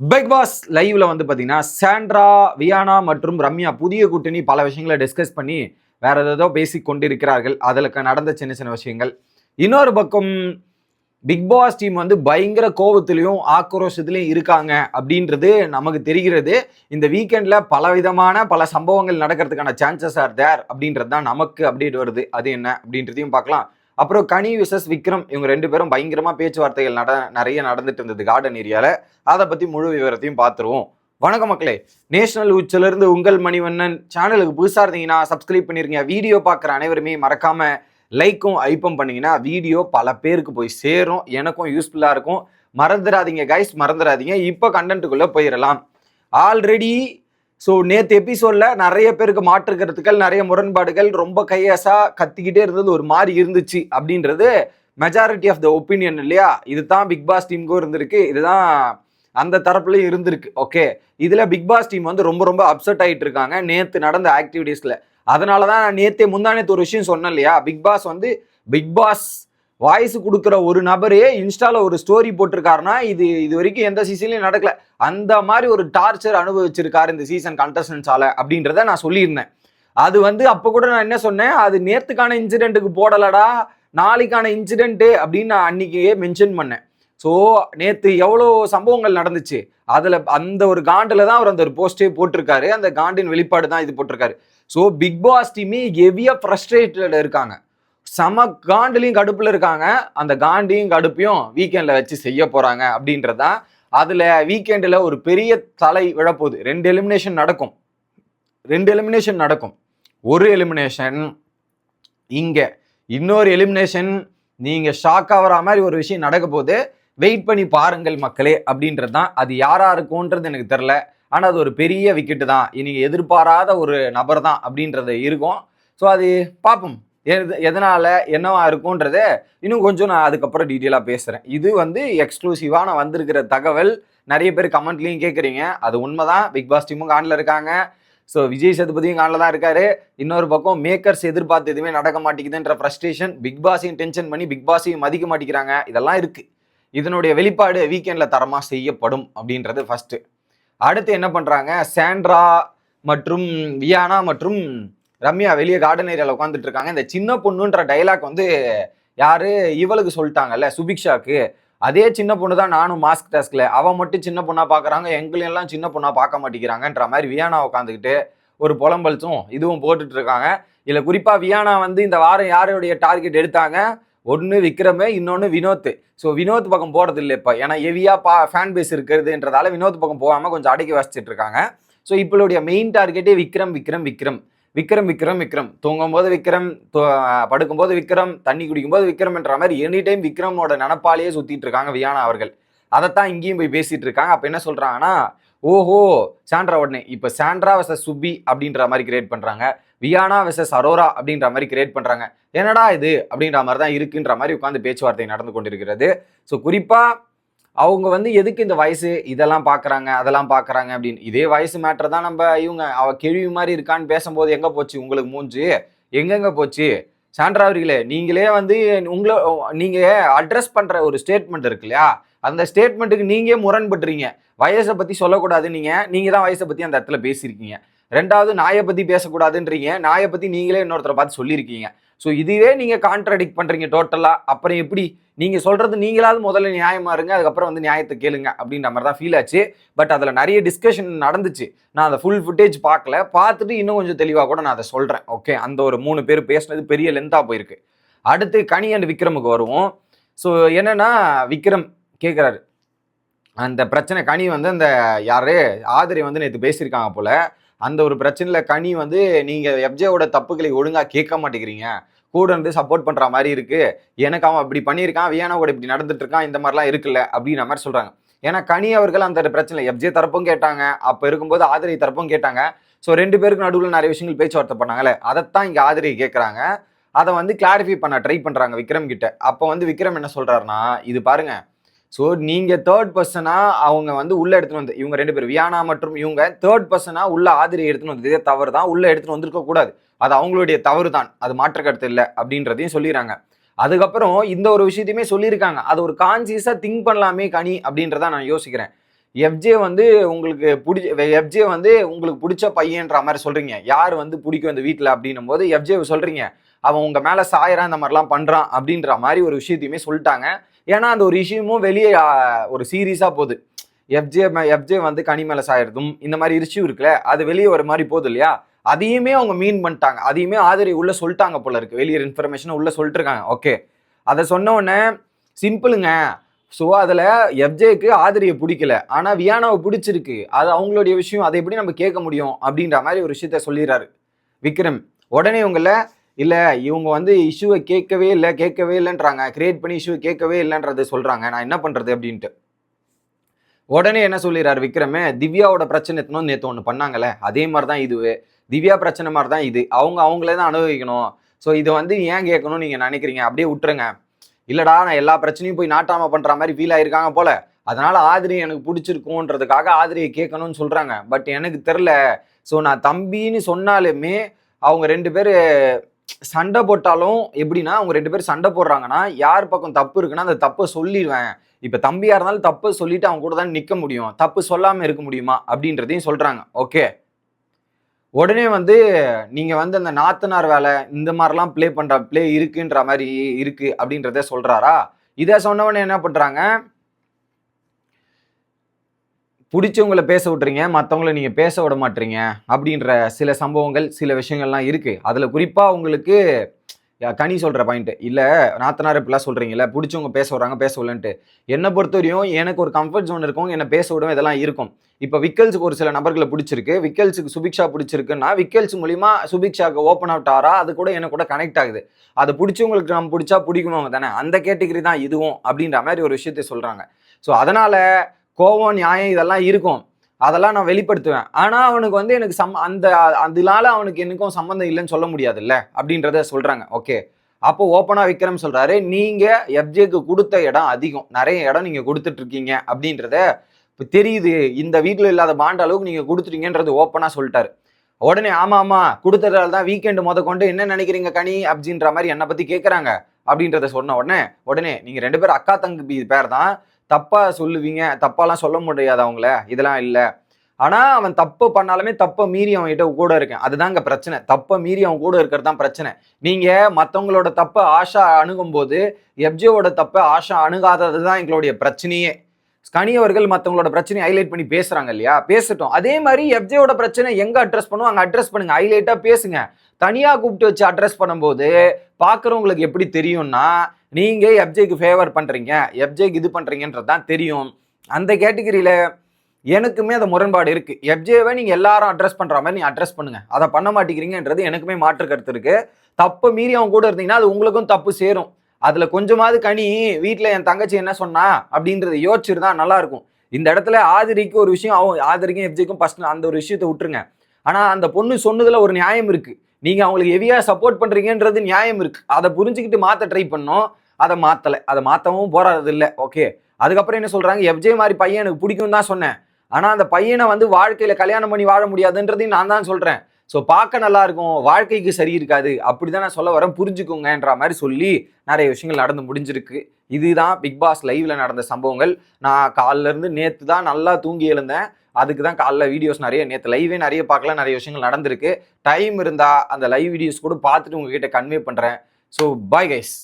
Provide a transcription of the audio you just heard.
Big pass லைவ்ல வந்து பார்த்தீங்கன்னா சாண்ட்ரா வியானா மற்றும் ரம்யா புதிய கூட்டணி பல விஷயங்களை டிஸ்கஸ் பண்ணி வேற ஏதோ பேசி கொண்டிருக்கிறார்கள். அதில் நடந்த சின்ன சின்ன விஷயங்கள். இன்னொரு பக்கம் பிக் பாஸ் டீம் வந்து பயங்கர கோபத்திலையும் ஆக்ரோஷத்துலையும் இருக்காங்க அப்படின்றது நமக்கு தெரிகிறது. இந்த வீக்கெண்டில் பல விதமான பல சம்பவங்கள் நடக்கிறதுக்கான சான்சஸ் ஆர் தேர் அப்படின்றது தான் நமக்கு அப்டேட் வருது. அது என்ன அப்படின்றதையும் பார்க்கலாம். அப்புறம் கனி விசஸ் விக்ரம் இவங்க ரெண்டு பேரும் பயங்கரமா பேச்சுவார்த்தைகள் நட நிறைய நடந்துட்டு இருந்தது கார்டன் ஏரியால அதை பத்தி முழு விவரத்தையும் பார்த்துருவோம். வணக்கம் மக்களே. நேஷனல் உச்சிலிருந்து உங்கள் மணிவண்ணன் சேனலுக்கு புதுசாக இருந்தீங்கன்னா சப்ஸ்கிரைப் பண்ணிருங்க. வீடியோ பார்க்குற அனைவருமே மறக்காம லைக்கும் ஐப்பம் பண்ணீங்கன்னா வீடியோ பல பேருக்கு போய் சேரும். எனக்கும் யூஸ்ஃபுல்லாக இருக்கும். மறந்துடாதீங்க கைஸ் மறந்துடாதீங்க. இப்போ கண்டென்ட்டுக்குள்ளே போயிடலாம். ஆல்ரெடி ஸோ நேற்று எபிசோடில் நிறைய பேருக்கு மாற்று கருத்துக்கள் நிறைய முரண்பாடுகள் ரொம்ப கையாசா கத்திக்கிட்டே இருந்தது ஒரு மாதிரி இருந்துச்சு அப்படின்றது மெஜாரிட்டி ஆஃப் த ஒப்பீனியன் இல்லையா? இதுதான் பிக் பாஸ் டீமுக்கும் இருந்திருக்கு. இதுதான் அந்த தரப்புலையும் இருந்திருக்கு. ஓகே இதில் பிக் பாஸ் டீம் வந்து ரொம்ப ரொம்ப அப்செட் ஆகிட்டு இருக்காங்க நேற்று நடந்த ஆக்டிவிட்டீஸில் அதனால தான் நான் நேற்றே முந்தானேத்து ஒரு விஷயம் சொன்னேன் இல்லையா? பிக் பாஸ் வந்து பிக் பாஸ் வாய்ஸ் கொடுக்குற ஒரு நபரே இன்ஸ்டால ஒரு ஸ்டோரி போட்டிருக்காருன்னா இது இது வரைக்கும் எந்த சீசன்லையும் நடக்கல. அந்த மாதிரி ஒரு டார்ச்சர் அனுபவிச்சிருக்காரு இந்த சீசன் கண்டஸ்டன்ஸால அப்படின்றத நான் சொல்லியிருந்தேன். அது வந்து அப்போ கூட நான் என்ன சொன்னேன்? அது நேத்துக்கான இன்சிடென்ட்டுக்கு போடலடா நாளைக்கான இன்சிடென்ட்டு அப்படின்னு நான் அன்னைக்கே மென்ஷன் பண்ணேன். ஸோ நேற்று எவ்வளோ சம்பவங்கள் நடந்துச்சு? அதில் அந்த ஒரு காண்டில் தான் அவர் அந்த ஒரு போஸ்டே போட்டிருக்காரு. அந்த காண்டின் வெளிப்பாடு தான் இது போட்டிருக்காரு. ஸோ பிக் பாஸ் டீமே ஹெவியாக ஃப்ரஸ்ட்ரேட்டட் இருக்காங்க. செம காண்டிலையும் கடுப்பில் இருக்காங்க. அந்த காண்டியும் கடுப்பையும் வீக்கெண்டில் வச்சு செய்ய போகிறாங்க அப்படின்றதான் அதில் வீக்கெண்டில் ஒரு பெரிய தலை விழப்போகுது. ரெண்டு எலிமினேஷன் நடக்கும். ரெண்டு எலிமினேஷன் நடக்கும். ஒரு எலிமினேஷன் இங்கே. இன்னொரு எலிமினேஷன் நீங்கள் ஷாக் ஆகிற மாதிரி ஒரு விஷயம் நடக்க போது வெயிட் பண்ணி பாருங்கள் மக்களே அப்படின்றது தான். அது யாராக இருக்கும்ன்றது எனக்கு தெரில ஆனால் அது ஒரு பெரிய விக்கெட்டு தான். நீங்கள் எதிர்பாராத ஒரு நபர் தான் அப்படின்றது இருக்கும். ஸோ அது பார்ப்போம். எதனால என்னவா இருக்கும்ன்றத இன்னும் கொஞ்சம் நான் அதுக்கப்புறம் டீட்டெயிலாக பேசுகிறேன் இது வந்து எக்ஸ்க்ளூசிவாக நான் வந்திருக்கிற தகவல். நிறைய பேர் கமெண்ட்லையும் கேட்குறீங்க அது உண்மைதான். பிக் பாஸ் டீமும் காண்டில் இருக்காங்க. ஸோ விஜய் சேதுபதியும் காண்டில் தான் இருக்காரு. இன்னொரு பக்கம் மேக்கர்ஸ் எதிர்பார்த்து எதுவுமே நடக்க மாட்டேங்குதுன்ற ஃப்ரஸ்ட்ரேஷன் பிக் பாஸையும் டென்ஷன் பண்ணி பிக் பாஸையும் மதிக்க மாட்டேங்கிறாங்க. இதெல்லாம் இருக்குது இதனுடைய வெளிப்பாடு வீக்கெண்டில் தரமாக செய்யப்படும் அப்படின்றது ஃபஸ்ட்டு அடுத்து என்ன பண்ணுறாங்க சாண்ட்ரா மற்றும் வியானா மற்றும் ரம்யா வெளியே கார்டன் ஏரியாவில் உட்காந்துட்டு இருக்காங்க. இந்த சின்ன பொண்ணுன்ற டைலாக் வந்து யாரு? இவளுக்கு சொல்லிட்டாங்கல்ல சுபிக்ஷாக்கு. அதே சின்ன பொண்ணு தான் நானும் மாஸ்க் டாஸ்க்ல அவன் மட்டும் சின்ன பொண்ணா பாக்குறாங்க எங்களையும் எல்லாம் சின்ன பொண்ணா பார்க்க மாட்டேங்கிறாங்கன்ற மாதிரி வியானா உட்காந்துக்கிட்டு ஒரு புலம்பல்ஸும் இதுவும் போட்டுட்டு இருக்காங்க. இதுல குறிப்பா வியானா வந்து இந்த வாரம் யாருடைய டார்கெட் எடுத்தாங்க? ஒன்று விக்ரமு இன்னொன்று வினோத். ஸோ வினோத் பக்கம் போகிறது இல்லை இப்போ. ஏன்னா ஹெவியா பா ஃபேன் பேஸ் இருக்கிறதுன்றதால வினோத் பக்கம் போகாமல் கொஞ்சம் அடக்கி வச்சிட்டு இருக்காங்க. ஸோ இப்பளுடைய மெயின் டார்கெட்டே விக்ரம் விக்ரம் விக்ரம். விக்ரம் விக்ரம் விக்ரம். தூங்கும் போது விக்ரம் படுக்கும்போது விக்ரம் தண்ணி குடிக்கும்போது விக்ரம் என்ற மாதிரி எனி டைம் விக்ரமோட நினப்பாலேயே சுத்திட்டு இருக்காங்க வியானா அவர்கள். அதைத்தான் இங்கேயும் போய் பேசிட்டு இருக்காங்க. அப்ப என்ன சொல்றாங்கன்னா ஓஹோ சாண்ட்ரா உடனே இப்போ சாண்ட்ரா வெசஸ் சுபி அப்படின்ற மாதிரி கிரியேட் பண்றாங்க. வியானா வெசஸ் அரோரா அப்படின்ற மாதிரி கிரியேட் பண்றாங்க. என்னடா இது அப்படின்ற மாதிரி தான் இருக்குன்ற மாதிரி உட்காந்து பேச்சுவார்த்தை நடந்து கொண்டிருக்கிறது. ஸோ குறிப்பா அவங்க வந்து எதுக்கு இந்த வயசு? இதெல்லாம் பார்க்குறாங்க அதெல்லாம் பார்க்குறாங்க அப்படின்னு. இதே வயசு மேட்டர் தான் நம்ம இவங்க அவ கேள்வி மாதிரி இருக்கான்னு பேசும்போது எங்கே போச்சு? உங்களுக்கு மூஞ்சு? எங்கெங்கே போச்சு? சாண்ட்ரா அவர்களே நீங்களே வந்து உங்களை நீங்கள் அட்ரஸ் பண்ணுற ஒரு ஸ்டேட்மெண்ட் இருக்கு இல்லையா? அந்த ஸ்டேட்மெண்ட்டுக்கு நீங்கள் முரண்படுறீங்க. வயசை பற்றி சொல்லக்கூடாது நீங்கள் நீங்கள் தான் வயசை பற்றி அந்த இடத்துல பேசியிருக்கீங்க. ரெண்டாவது நாயை பற்றி பேசக்கூடாதுன்றீங்க. நாயை பற்றி நீங்களே இன்னொருத்தரை பார்த்து சொல்லியிருக்கீங்க. ஸோ இதுவே நீங்கள் கான்ட்ராடிக்ட் பண்ணுறீங்க டோட்டலாக அப்புறம் எப்படி? நீங்கள் சொல்கிறது நீங்களாவது முதல்ல நியாயமா இருங்க அதுக்கப்புறம் வந்து நியாயத்தை கேளுங்க அப்படின்ற மாதிரி தான் ஃபீல் ஆச்சு. பட் அதில் நிறைய டிஸ்கஷன் நடந்துச்சு. நான் அந்த ஃபுல் ஃபுட்டேஜ் பார்க்கல. பார்த்துட்டு இன்னும் கொஞ்சம் தெளிவாக கூட நான் அதை சொல்கிறேன் ஓகே அந்த ஒரு மூணு பேர் பேசுனது பெரிய லென்த்தாக போயிருக்கு. அடுத்து கனி அண்ட் விக்ரமுக்கு வருவோம். ஸோ என்னென்னா விக்ரம் கேட்குறாரு அந்த பிரச்சனை கனி வந்து அந்த யாரு? ஆதரி வந்து நேற்று பேசியிருக்காங்க போல். அந்த ஒரு பிரச்சனையில் கனி வந்து நீங்கள் எப்ஜேவோட தப்புகளை ஒழுங்காக கேட்க மாட்டேங்கிறீங்க. கூட இருந்து சப்போர்ட் பண்ணுற மாதிரி இருக்கு. எனக்கு அவன் அப்படி பண்ணியிருக்கான் வியானா கூட இப்படி நடந்துட்டு இருக்கான் இந்த மாதிரிலாம் இருக்குல்ல அப்படின்ற மாதிரி சொல்கிறாங்க ஏன்னா கனி அவர்கள் அந்த பிரச்சனை எப்ஜே தரப்பும் கேட்டாங்க அப்போ இருக்கும்போது ஆதிரை தரப்பும் கேட்டாங்க. ஸோ ரெண்டு பேருக்கு நடுவில் நிறைய விஷயங்கள் பேச்சுவார்த்தை பண்ணாங்கல்ல அதைத்தான் இங்கே ஆதிரை கேட்குறாங்க அதை வந்து கிளாரிஃபை பண்ண ட்ரை பண்ணுறாங்க விக்ரம் கிட்ட. அப்போ வந்து விக்ரம் என்ன சொல்கிறாருன்னா இது பாருங்கள் ஸோ நீங்கள் தேர்ட் பர்சனாக அவங்க வந்து உள்ளே எடுத்துன்னு வந்து இவங்க ரெண்டு பேர் வியானா மற்றும் இவங்க தேர்ட் பர்சனாக உள்ள ஆதிரியை எடுத்துன்னு வந்து இதே தவறு தான் உள்ளே எடுத்துன்னு வந்திருக்கக்கூடாது அது அவங்களுடைய தவறு தான். அது மாற்றக்கருத்து இல்லை அப்படின்றதையும் சொல்லிடுறாங்க. அதுக்கப்புறம் இந்த ஒரு விஷயத்தையுமே சொல்லியிருக்காங்க. அது ஒரு கான்சியஸாக திங்க் பண்ணலாமே கனி அப்படின்றத நான் யோசிக்கிறேன். எஃப்ஜே வந்து உங்களுக்கு பிடிச்ச எஃப்ஜே வந்து உங்களுக்கு பிடிச்ச பையன்ற மாதிரி சொல்கிறீங்க யார் வந்து பிடிக்கும் இந்த வீட்டில் அப்படின்னும் போது எஃப்ஜே சொல்கிறீங்க அவன் உங்கள் மேலே சாயறான் இந்த மாதிரிலாம் பண்ணுறான் அப்படின்ற மாதிரி ஒரு விஷயத்தையுமே சொல்லிட்டாங்க. ஏன்னா அந்த ஒரு இஷ்யூமும் வெளியே ஒரு சீரியஸாக போகுது. எஃப்ஜே எஃப்ஜே வந்து கனி மேல இந்த மாதிரி இஷ்யூ இருக்குல்ல அது வெளியே ஒரு மாதிரி போகுது இல்லையா? அதையுமே அவங்க மீன் பண்ணிட்டாங்க. அதையுமே ஆதரி உள்ள சொல்லிட்டாங்க போல இருக்கு. வெளியே இன்ஃபர்மேஷன் உள்ள சொல்லிட்டுருக்காங்க. ஓகே அதை சொன்ன உடனே சிம்பிளுங்க ஸோ அதில் எஃப்ஜேக்கு ஆதிரியை பிடிக்கல. ஆனால் வியானாவை பிடிச்சிருக்கு. அது அவங்களுடைய விஷயம். அதை எப்படி நம்ம கேட்க முடியும் அப்படின்ற மாதிரி ஒரு விஷயத்த சொல்லிடுறாரு. விக்ரம். உடனே இவங்களை இல்லை இவங்க வந்து இஷ்யூவை கேட்கவே இல்லை கேட்கவே இல்லைன்றாங்க. கிரியேட் பண்ணி இஷ்யூவை கேட்கவே இல்லைன்றது சொல்கிறாங்க நான் என்ன பண்ணுறது அப்படின்ட்டு. உடனே என்ன சொல்லிடுறாரு விக்ரமே திவ்யாவோட பிரச்சனை எத்தனோ நேற்று ஒன்று பண்ணாங்கல்ல அதே மாதிரி தான் இதுவே திவ்யா பிரச்சனை மாதிரி தான் இது. அவங்க அவங்களே தான் அனுபவிக்கணும். ஸோ இதை வந்து ஏன் கேட்கணும்னு நீங்கள் நினைக்கிறீங்க? அப்படியே விட்டுருங்க. இல்லடா நான் எல்லா பிரச்சனையும் போய் நாட்டாமல் பண்ணுற மாதிரி ஃபீல் ஆயிருக்காங்க போல. அதனால் ஆதிரி எனக்கு பிடிச்சிருக்குன்றதுக்காக ஆதிரியை கேட்கணும்னு சொல்கிறாங்க பட் எனக்கு தெரில ஸோ நான் தம்பின்னு சொன்னாலுமே அவங்க ரெண்டு பேர் சண்டை போட்டாலும் எப்படின்னா அவங்க ரெண்டு பேரும் சண்டை போடுறாங்கன்னா யார் பக்கம் தப்பு இருக்குன்னா அந்த தப்பை சொல்லிடுவேன் இப்போ தம்பியாக இருந்தாலும் தப்பு சொல்லிட்டு அவங்க கூட தான் நிற்க முடியும். தப்பு சொல்லாமல் இருக்க முடியுமா? அப்படின்றதையும் சொல்கிறாங்க ஓகே. உடனே வந்து நீங்கள் வந்து அந்த நாத்தனார் வேலை இந்த மாதிரிலாம் ப்ளே பண்ணுற ப்ளே இருக்குன்ற மாதிரி இருக்குது அப்படின்றத சொல்கிறாரா இதை சொன்னவொடனே என்ன பண்ணுறாங்க பிடிச்சவங்கள பேச விட்றீங்க மற்றவங்கள நீங்கள் பேச விட மாட்டீங்க அப்படின்ற சில சம்பவங்கள் சில விஷயங்கள்லாம் இருக்குது அதில் குறிப்பாக உங்களுக்கு கனி சொல்கிற பாயிண்ட்டு இல்லை நாத்தனார் இப்படிலாம் சொல்கிறீங்களே பிடிச்சவங்க பேச விட்றாங்க பேச விடலன்ட்டு. என்னை பொறுத்த வரையும் எனக்கு ஒரு கம்ஃபர்ட் ஜோன் இருக்கும் என்னை பேச விடும் இதெல்லாம் இருக்கும். இப்போ விக்கல்ஸுக்கு ஒரு சில நபர்களை பிடிச்சிருக்கு. விக்கல்ஸுக்கு சுபிக்ஷா பிடிச்சிருக்குன்னா விக்கல்ஸ் மூலிமா சுபிக்ஷாவுக்கு ஓப்பன் அவுட் ஆறா அது கூட எனக்கு கூட கனெக்ட் ஆகுது. அது பிடிச்சவங்களுக்கு நம்ம பிடிச்சா பிடிக்கணும் தானே அந்த கேட்டகரி தான் இதுவும் அப்படின்ற மாதிரி ஒரு விஷயத்தை சொல்கிறாங்க ஸோ அதனால் கோவம் நியாயம் இதெல்லாம் இருக்கும். அதெல்லாம் நான் வெளிப்படுத்துவேன். ஆனால் அவனுக்கு வந்து எனக்கு சம் அந்த அதனால அவனுக்கு எனக்கும் சம்மந்தம் இல்லைன்னு சொல்ல முடியாதுல்ல? அப்படின்றத சொல்கிறாங்க ஓகே. அப்போ ஓப்பனாக விக்ரம் சொல்கிறாரு நீங்கள் எஃப்ஜேக்கு கொடுத்த இடம் அதிகம். நிறைய இடம் நீங்கள் கொடுத்துட்ருக்கீங்க. அப்படின்றத இப்போ தெரியுது. இந்த வீட்டில் இல்லாத பாண்ட அளவுக்கு நீங்கள் கொடுத்துட்டீங்கன்றது ஓப்பனாக சொல்லிட்டாரு. உடனே ஆமாம் ஆமாம் கொடுத்ததால தான் வீக்கெண்டு முத கொண்டு என்ன நினைக்கிறீங்க கனி? அப்படின்ற மாதிரி என்னை பற்றி கேட்குறாங்க அப்படின்றத சொன்ன உடனே உடனே நீங்கள் ரெண்டு பேரும் அக்கா தங்கி பேர் தான். தப்பாக சொல்லுவீங்க தப்பாலாம் சொல்ல முடியாது அவங்கள இதெல்லாம் இல்லை. ஆனால் அவன் தப்பு பண்ணாலுமே தப்பை மீறி அவன்கிட்ட கூட இருக்கேன். அதுதான் இங்கே பிரச்சனை. தப்பை மீறி அவன் கூட இருக்கிறது தான் பிரச்சனை. நீங்கள் மற்றவங்களோட தப்பை ஆஷா அணுகும் போது எப்ஜியோட தப்பை ஆஷா அணுகாதது தான் எங்களுடைய பிரச்சனையே. கனி அவர்கள் மற்றவங்களோட பிரச்சனையை ஹைலைட் பண்ணி பேசுகிறாங்க இல்லையா? பேசட்டும். அதே மாதிரி எப்ஜியோட பிரச்சனை எங்கே அட்ரஸ் பண்ணுவோம் அங்கே அட்ரஸ் பண்ணுங்க. ஹைலைட்டாக பேசுங்க. தனியாக கூப்பிட்டு வச்சு அட்ரஸ் பண்ணும்போது பார்க்குறவங்களுக்கு எப்படி தெரியும்னா நீங்கள் எப்ஜேக்கு ஃபேவர் பண்ணுறீங்க எப்ஜேக்கு இது பண்ணுறீங்கன்றது தான் தெரியும். அந்த கேட்டகரியில் எனக்குமே அந்த முரண்பாடு இருக்குது எப்ஜேவை நீங்கள் எல்லாரும் அட்ரஸ் பண்ணுற மாதிரி நீங்கள் அட்ரஸ் பண்ணுங்கள் அதை பண்ண மாட்டேங்கிறீங்கன்றது எனக்குமே மாற்று கருத்து இருக்குது தப்பு மீறி அவங்க கூட இருந்தீங்கன்னா அது உங்களுக்கும் தப்பு சேரும். அதில் கொஞ்சமாவது கனி வீட்டில் என் தங்கச்சி என்ன சொன்னா அப்படின்றத யோசிச்சிருந்தா நல்லாயிருக்கும் இந்த இடத்துல ஆதிரிக்கு ஒரு விஷயம் அவங்க ஆதிரிக்கும் எப்ஜேக்கும் ஃபஸ்ட் அந்த ஒரு விஷயத்தை விட்டுருங்க. ஆனால் அந்த பொண்ணு சொன்னதில் ஒரு நியாயம் இருக்குது நீங்கள் அவங்களுக்கு ஹெவியாக சப்போர்ட் பண்ணுறீங்கன்றது நியாயம் இருக்குது அதை புரிஞ்சுக்கிட்டு மாற்ற ட்ரை பண்ணோம். அதை மாற்றலை அதை மாற்றவும் போறாது இல்லை ஓகே அதுக்கப்புறம் என்ன சொல்கிறாங்க எஃப்ஜே மாதிரி பையன் எனக்கு பிடிக்கும் தான் சொன்னேன். ஆனால் அந்த பையனை வந்து வாழ்க்கையில் கல்யாணம் பண்ணி வாழ முடியாதுன்றதையும் நான் தான் சொல்கிறேன் ஸோ பார்க்க நல்லா இருக்கும். வாழ்க்கைக்கு சரி இருக்காது. அப்படிதான் நான் சொல்ல வரேன். புரிஞ்சுக்கோங்கன்ற மாதிரி சொல்லி நிறைய விஷயங்கள் நடந்து முடிஞ்சிருக்கு. இதுதான் பிக் பாஸ் லைவ்ல நடந்த சம்பவங்கள். நான் காலைல நேற்று தான் நல்லா தூங்கி எழுந்தேன். அதுக்கு தான் காலைல வீடியோஸ் நிறைய நேற்று லைவே நிறைய பார்க்கல நிறைய விஷயங்கள் நடந்திருக்கு. டைம் இருந்தால் அந்த லைவ் வீடியோஸ் கூட பார்த்துட்டு உங்ககிட்ட கன்வே பண்ணுறேன் ஸோ பாய் கைஸ்